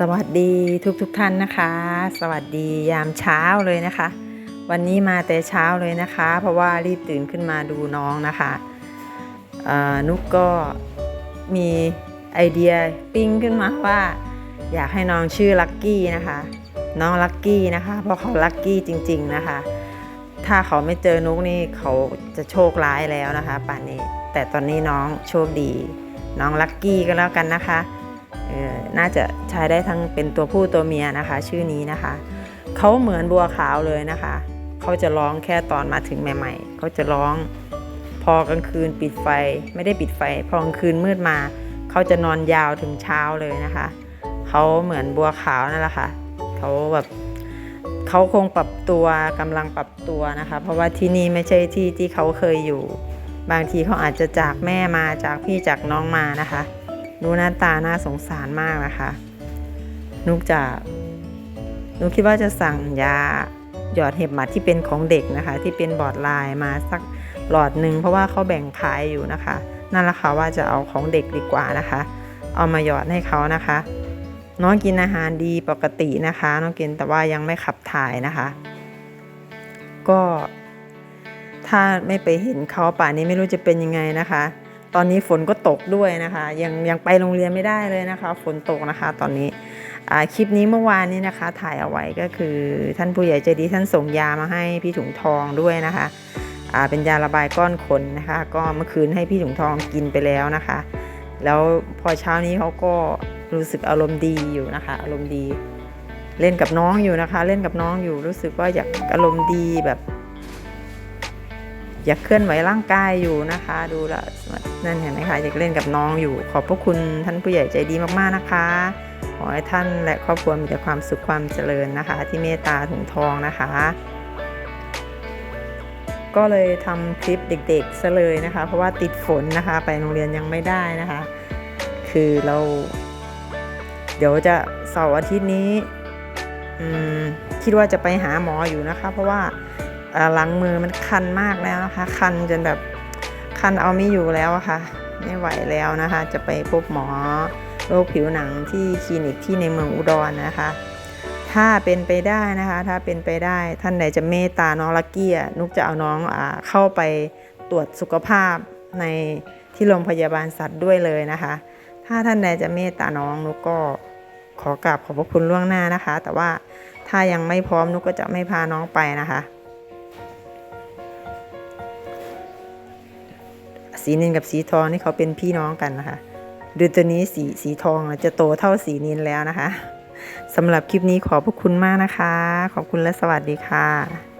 สวัสดีทุกทุกท่านนะคะ สวัสดียามเช้าเลยนะคะ วันนี้มาแต่เช้าเลยนะคะ เพราะว่ารีบตื่นขึ้นมาดูน้องนะคะนุกก็มีไอเดียปิ้งขึ้นมาว่า อยากให้น้องชื่อลักกี้นะคะ น้องลักกี้นะคะเพราะเขาลักกี้จริง ๆนะคะ ถ้าเขาไม่เจอนุกนี่เขาจะโชคร้ายแล้วนะคะป่านนี้แต่ตอนนี้น้องโชคดี น้องลักกี้ก็แล้วกันนะคะ น่าจะใช้ได้ทั้งเป็นตัวผู้ตัวเมียนะคะ ชื่อนี้นะคะ เขาเหมือนบัวขาวเลยนะคะ เขาจะร้องแค่ตอนมาถึงใหม่ๆ เขาจะร้อง พอกลางคืนปิดไฟไม่ได้ปิดไฟ พอกลางคืนมืดมา เขาจะนอนยาวถึงเช้าเลยนะคะ เขาเหมือนบัวขาวนั่นแหละค่ะเขาแบบเขาคงปรับตัวกำลังปรับตัวนะคะ เพราะว่าที่นี่ไม่ใช่ที่ที่เขาเคยอยู่ บางทีเขาอาจจะจากแม่มาจากพี่จากน้องมานะคะ ดูหน้าตาน่าสงสารมากนะคะ นุกจะนุกคิดว่าจะสั่งยาหยอดเห็บหมัดที่เป็นของเด็กนะคะ ที่เป็นบอดลน์มาสักหลอดหนึ่งเพราะว่าเขาแบ่งขายอยู่นะคะ นั่นแหละค่ะว่าจะเอาของเด็กดีกว่านะคะ เอามาหยอดให้เขานะคะ น้องกินอาหารดีปกตินะคะ น้องกินแต่ว่ายังไม่ขับถ่ายนะคะ ก็ถ้าไม่ไปเห็นเขาป่านนี้ไม่รู้จะเป็นยังไงนะคะ ตอนนี้ฝนก็ตกด้วยนะคะ ยังยังไปโรงเรียนไม่ได้เลยนะคะ ฝนตกนะคะ ตอนนี้คลิปนี้เมื่อวานนี้นะคะ ถ่ายเอาไว้ก็คือ ท่านผู้ใหญ่ใจดีท่านส่งยามาให้พี่ถุงทองด้วยนะคะเป็นยาระบายก้อนขนนะคะ ก็เมื่อคืนให้พี่ถุงทองกินไปแล้วนะคะ แล้วพอเช้านี้เขาก็รู้สึกอารมณ์ดีอยู่นะคะ อารมณ์ดี เล่นกับน้องอยู่นะคะ เล่นกับน้องอยู่รู้สึกว่าอยากอารมณ์ดีแบบ อยากเคลื่อนไหวร่างกายอยู่นะคะ ดูละนั่นเห็นไหมคะอยากเล่นกับน้องอยู่ ขอบพระคุณท่านผู้ใหญ่ใจดีมากๆนะคะขอให้ท่านและครอบครัวมีแต่ความสุขความเจริญนะคะ ที่เมตตาถุงทองนะคะ ก็เลยทำคลิปเด็กๆซะเลยนะคะ เพราะว่าติดฝนนะคะ ไปโรงเรียนยังไม่ได้นะคะ คือเรา เดี๋ยวจะเสาร์อาทิตย์นี้คิดว่าจะไปหาหมออยู่นะคะ เพราะว่า หลังมือมันคันมากแล้วนะคะ คันจนแบบคันเอาไม่อยู่แล้วะค่ะ ไม่ไหวแล้วนะคะ จะไปพบหมอโรคผิวหนังที่คลินิกที่ในเมืองอุดรนะคะ ถ้าเป็นไปได้นะคะ ถ้าเป็นไปได้ท่านใดจะเมตตาน้องลักกี้นุกจะเอาน้องอเข้าไปตรวจสุขภาพในที่โรงพยาบาลสัตว์ด้วยเลยนะคะ ถ้าท่านใดจะเมตตาน้องนุกก็ขอกราบขอบพระคุณล่วงหน้านะคะ แต่ว่าถ้ายังไม่พร้อมนุกก็จะไม่พาน้องไปนะคะ สีนินกับสีทองนี่เขาเป็นพี่น้องกันนะคะดูตัวนี้สีสีทองจะโตเท่าสีนินแล้วนะคะสำหรับคลิปนี้ขอบพระคุณมากนะคะ ขอบคุณและสวัสดีค่ะ